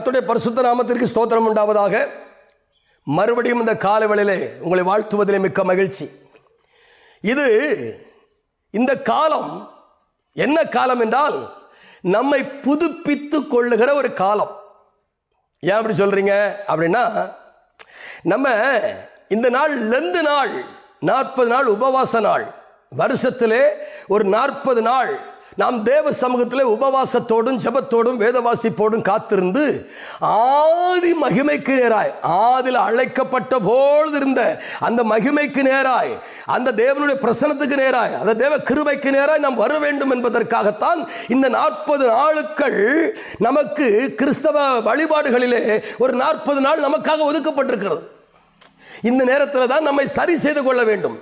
கத்துடைய பரிசுத்த நாமத்திற்கு ஸ்தோத்திரம் உண்டாவதாக. மறுபடியும் இந்த காலவெளியிலே உங்களை வாழ்த்துவதிலே மிக்க மகிழ்ச்சி. இது இந்த காலம் என்ன காலம் என்றால் நம்மை புதுப்பித்து கொள்ளுகிற ஒரு காலம். ஏன் அப்படி சொல்கிறீங்க அப்படின்னா நம்ம இந்த நாள் லெந்து நாள் நாற்பது நாள் உபவாச நாள். வருஷத்திலே ஒரு நாற்பது நாள் நாம் தேவ சமூகத்திலே உபவாசத்தோடும் ஜெபத்தோடும் வேத வாசிப்போடும் காத்திருந்து ஆதி மகிமைக்கு நேராய் ஆதில் அழைக்கப்பட்ட போது இருந்த அந்த மகிமைக்கு நேராய் அந்த தேவனுடைய பிரசனத்துக்கு நேராய் அந்த தேவ கிருபைக்கு நேராய் நாம் வர வேண்டும் என்பதற்காகத்தான் இந்த நாற்பது நாளுக்கள் நமக்கு கிறிஸ்தவ வழிபாடுகளிலே ஒரு நாற்பது நாள் நமக்காக ஒதுக்கப்பட்டிருக்கிறது. இந்த நேரத்தில் தான் நம்மை சரி செய்து கொள்ள வேண்டும்.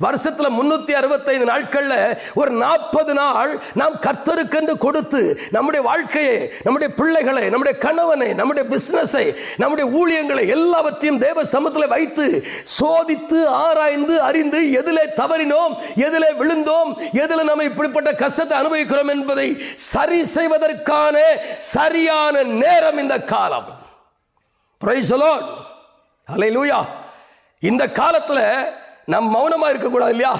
வருஷத்தில் முன்னூற்றி அறுபத்தைந்து நாட்களில் ஒரு நாற்பது நாள் நாம் கத்தருக்கென்று கொடுத்து நம்முடைய வாழ்க்கையை நம்முடைய பிள்ளைகளை நம்முடைய கணவனை நம்முடைய பிஸ்னஸை நம்முடைய ஊழியங்களை எல்லாவற்றையும் தேவ சமத்தில் வைத்து சோதித்து ஆராய்ந்து அறிந்து எதிலே தவறினோம் எதிலே விழுந்தோம் எதில் நம்ம இப்படிப்பட்ட கஷ்டத்தை அனுபவிக்கிறோம் என்பதை சரி செய்வதற்கான சரியான நேரம் இந்த காலம். அலை லூயா இந்த காலத்தில் நம் மௌனமாக இருக்கக்கூடாது இல்லையா?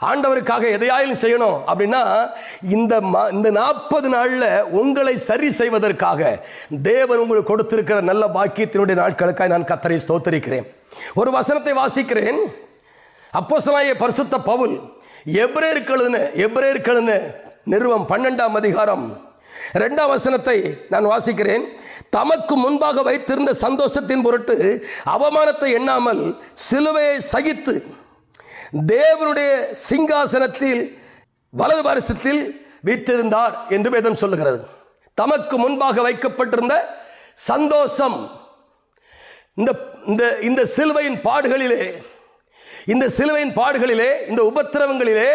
ஆண்டவருக்காக எதையாயிலும் செய்யணும் அப்படின்னா இந்த ம- இந்த நாற்பது நாளில் உங்களை சரி செய்வதற்காக தேவன் உங்களுக்கு கொடுத்திருக்கிற நல்ல பாக்கியத்தினுடைய நாட்களுக்காக நான் கத்தரை ஸ்தோத்தரிக்கிறேன். ஒரு வசனத்தை வாசிக்கிறேன். அப்போஸ்தலனாகிய பரிசுத்த பவுல் எப்ரேருக்கு எழுதின நிறுவம் பன்னெண்டாம் அதிகாரம் ரெண்டாம் வசனத்தை நான் வாசிக்கிறேன். தமக்கு முன்பாக வைத்திருந்த சந்தோஷத்தின் பொருட்டு அவமானத்தை எண்ணாமல் சிலுவையை சகித்து தேவனுடைய சிங்காசனத்தில் வலது பாரிசத்தில் வீற்றிருந்தார் என்று வேதம் சொல்லுகிறது. தமக்கு முன்பாக வைக்கப்பட்டிருந்த சந்தோஷம் இந்த இந்த இந்த சிலுவையின் பாடுகளிலே இந்த சிலுவையின் பாடுகளிலே இந்த உபத்திரவங்களிலே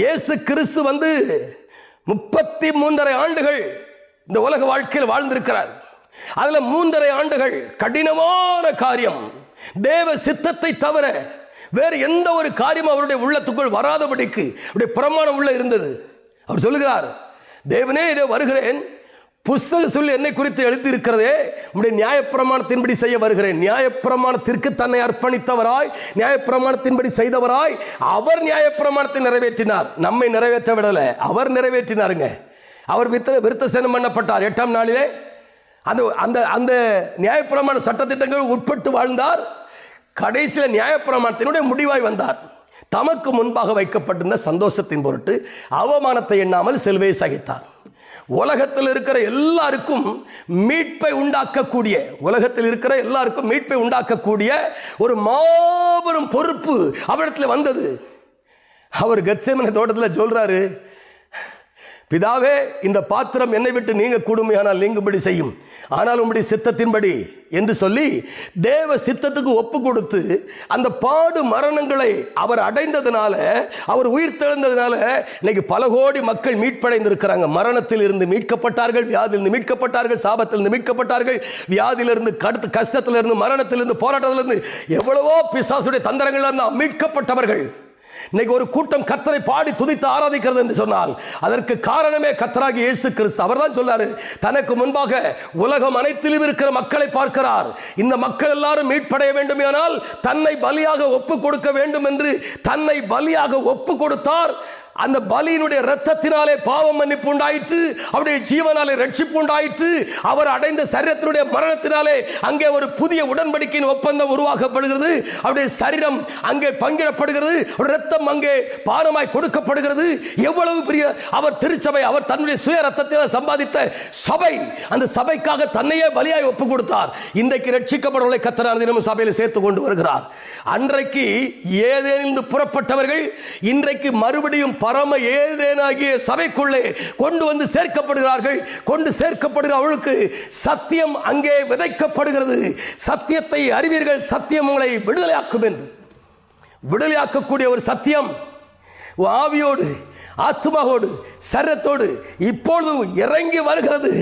இயேசு கிறிஸ்து வந்து முப்பத்தி மூன்றரை ஆண்டுகள் இந்த உலக வாழ்க்கையில் வாழ்ந்திருக்கிறார். அதுல மூன்றரை ஆண்டுகள் கடினமான காரியம். தேவ சித்தத்தை தவிர வேறு எந்த ஒரு காரியம் அவருடைய உள்ளத்துக்குள் வராதபடிக்கு அவருடைய பிரமாணம் உள்ள இருந்தது. அவர் சொல்லுகிறார் தேவனே இதோ வருகிறேன். புஸ்தக சொல்லி என்னை குறித்து எழுதியிருக்கிறதே உடைய நியாயப்பிரமாணத்தின்படி செய்ய வருகிறேன். நியாயப்பிரமாணத்திற்கு தன்னை அர்ப்பணித்தவராய் நியாயப்பிரமாணத்தின்படி செய்தவராய் அவர் நியாயப்பிரமாணத்தை நிறைவேற்றினார். நம்மை நிறைவேற்ற விடலை. அவர் நிறைவேற்றினாருங்க. அவர் வித்த விருத்தசேனம் பண்ணப்பட்டார். எட்டாம் நாளிலே அந்த அந்த அந்த நியாயப்பிரமாண சட்டத்திட்டங்கள் உட்பட்டு வாழ்ந்தார். கடைசியில் நியாயப்பிரமாணத்தினுடைய முடிவாய் வந்தார். தமக்கு முன்பாக வைக்கப்பட்டிருந்த சந்தோஷத்தின் பொருட்டு அவமானத்தை எண்ணாமல் செல்வையை சகித்தார். உலகத்தில் இருக்கிற எல்லாருக்கும் மீட்பை உண்டாக்கக்கூடிய உலகத்தில் இருக்கிற எல்லாருக்கும் மீட்பை உண்டாக்கக்கூடிய ஒரு மாபெரும் பொறுப்பு அவரிடத்தில் வந்தது. அவர் கத்சேமன தோட்டத்தில் சொல்றாரு பிதாவே இந்த பாத்திரம் என்னை விட்டு நீங்க கூடுமையானால் நீங்கும்படி செய்யும். ஆனால் உம்முடைய சித்தத்தின்படி என்று சொல்லி தேவ சித்தத்துக்கு ஒப்பு கொடுத்து அந்த பாடு மரணங்களை அவர் அடைந்ததுனால அவர் உயிர் தெழுந்ததுனால இன்னைக்கு பல கோடி மக்கள் மீட்படைந்திருக்கிறாங்க. மரணத்தில் இருந்து மீட்கப்பட்டார்கள் வியாதியிலிருந்து மீட்கப்பட்டார்கள் சாபத்திலிருந்து மீட்கப்பட்டார்கள் வியாதியிலிருந்து கடுத்து கஷ்டத்திலிருந்து மரணத்திலிருந்து போராட்டத்திலிருந்து எவ்வளவோ பிசாசுடைய தந்திரங்கள் மீட்கப்பட்டவர்கள். இன்னைக்கு ஒரு கூட்டம் கர்த்தரை பாடி துதித்து ஆராதிக்கிறது என்று சொன்னால் அதற்கு காரணமே கர்த்தராகி இயேசு கிறிஸ்து. அவர்தான் சொல்லாரு தனக்கு முன்பாக உலகம் அனைத்திலும் இருக்கிற மக்களை பார்க்கிறார். இந்த மக்கள் எல்லாரும் மீட்படைய வேண்டுமானால் தன்னை பலியாக ஒப்பு கொடுக்க வேண்டும் என்று தன்னை பலியாக ஒப்பு கொடுத்தார். அந்த பலியினுடைய ரத்தத்தினாலே பாவம் மன்னிப்பு உண்டாயிற்று அவருடைய ஜீவனாலே ரட்சிப்பு உண்டாயிற்று. அவர் அடைந்த சரீரத்தினுடைய மரணத்தினாலே அங்கே ஒரு புதிய உடன்படிக்கையின் ஒப்பந்தம் உருவாக்கப்படுகிறது. அவருடைய சரீரம் அங்கே பங்கிடப்படுகிறது. ரத்தம் அங்கே பானமாய் கொடுக்கப்படுகிறது. எவ்வளவு பெரிய அவர் திருச்சபை அவர் தன்னுடைய சுய ரத்தத்தில் சம்பாதித்த சபை அந்த சபைக்காக தன்னையே பலியாய் ஒப்பு கொடுத்தார். இன்றைக்கு ரட்சிக்கப்படவில்லை கத்தரான தினமும் சபையில் சேர்த்து கொண்டு வருகிறார். அன்றைக்கு ஏதேனிலிருந்து புறப்பட்டவர்கள் இன்றைக்கு மறுபடியும் பரம ஏதேனாகிய சபைக்குள்ளே கொண்டு வந்து சேர்க்கப்படுகிறார்கள். கொண்டு சேர்க்கப்படுகிற அவளுக்கு சத்தியம் அங்கே விதைக்கப்படுகிறது. சத்தியத்தை அறிவீர்கள். சத்தியம் உங்களை விடுதலையாக்கும் என்று. விடுதலையாக்கக்கூடிய ஒரு சத்தியம். ஆவியோடு ஆத்மாவோடு சரத்தோடு இப்பொழுதும் இறங்கி வருகிறது.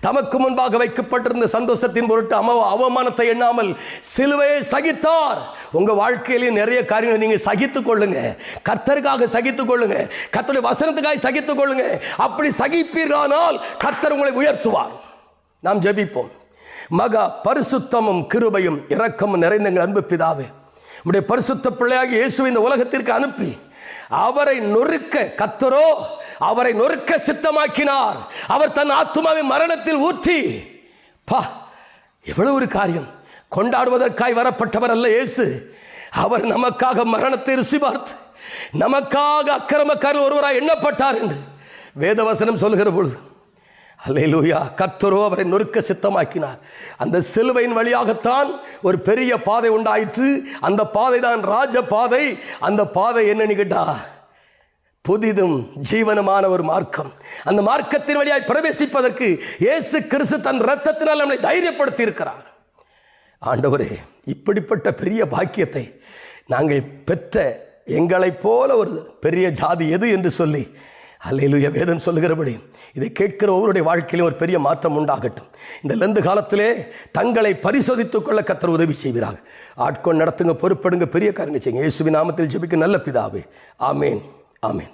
தமக்கு முன்பாக வைக்கப்பட்டிருந்த சந்தோஷத்தின் பொருட்டு அம அவமானத்தை எண்ணாமல் சிலுவையை சகித்தார். உங்க வாழ்க்கையிலேயே நிறைய காரியங்களை நீங்க சகித்துக் கொள்ளுங்க. கர்த்தருக்காக சகித்துக் கொள்ளுங்க. கர்த்தருடைய வசனத்துக்காக சகித்துக் கொள்ளுங்க. அப்படி சகிப்பீர்களானால் கர்த்தர் உங்களை உயர்த்துவார். நாம் ஜெபிப்போம். மகா பரிசுத்தமும் கிருபையும் இரக்கமும் நிறைந்த எங்கள் அன்பு பிதாவே உடைய பரிசுத்த பிள்ளையாக இயேசுவை இந்த உலகத்திற்கு அனுப்பி அவரை நொறுக்க கத்தரோ அவரை நொறுக்க சித்தமாக்கினார். அவர் தன் ஆத்துமாவை மரணத்தில் ஊற்றி பா எவ்வளவு ஒரு காரியம். கொண்டாடுவதற்காய் வரப்பட்டவர் அல்ல இயேசு. அவர் நமக்காக மரணத்தை ருசி பார்த்து நமக்காக அக்கிரமக்காரர் ஒருவராய் எண்ணப்பட்டார் என்று வேதவசனம் சொல்லுகிற பொழுது அல்லேலூயா கர்த்தரோ அவரை நொறுக்க சித்தமாக்கினார். அந்த சிலுவையின் வழியாகத்தான் ஒரு பெரிய பாதை உண்டாயிற்று. அந்த பாதை தான் ராஜ பாதை அந்த பாதை என்னன்னு கேட்டா புதிதும் ஜீவனமான ஒரு மார்க்கம். அந்த மார்க்கத்தின் வழியாய் பிரவேசிப்பதற்கு இயேசு கிறிஸ்து தன் இரத்தத்தினால் நம்மளை தைரியப்படுத்தி இருக்கிறார் ஆண்டவரே இப்படிப்பட்ட பெரிய பாக்கியத்தை நாங்கள் பெற்ற எங்களைப் போல ஒரு பெரிய ஜாதி எது என்று சொல்லி அல்லையிலுய வேதம் சொல்லுகிறபடி இதை கேட்கிற ஒவ்வொருடைய வாழ்க்கையிலும் ஒரு பெரிய மாற்றம் உண்டாகட்டும். இந்த லந்து காலத்திலே தங்களை பரிசோதித்துக் கொள்ள கத்தர் உதவி செய்கிறார் ஆட்கொண்டு நடத்துங்க பொறுப்படுங்க பெரிய காரியங்கள் செய்யுங்க இயேசுவின் நாமத்தில் ஜெபிக்க நல்ல பிதாவே. ஆமேன். ஆமேன்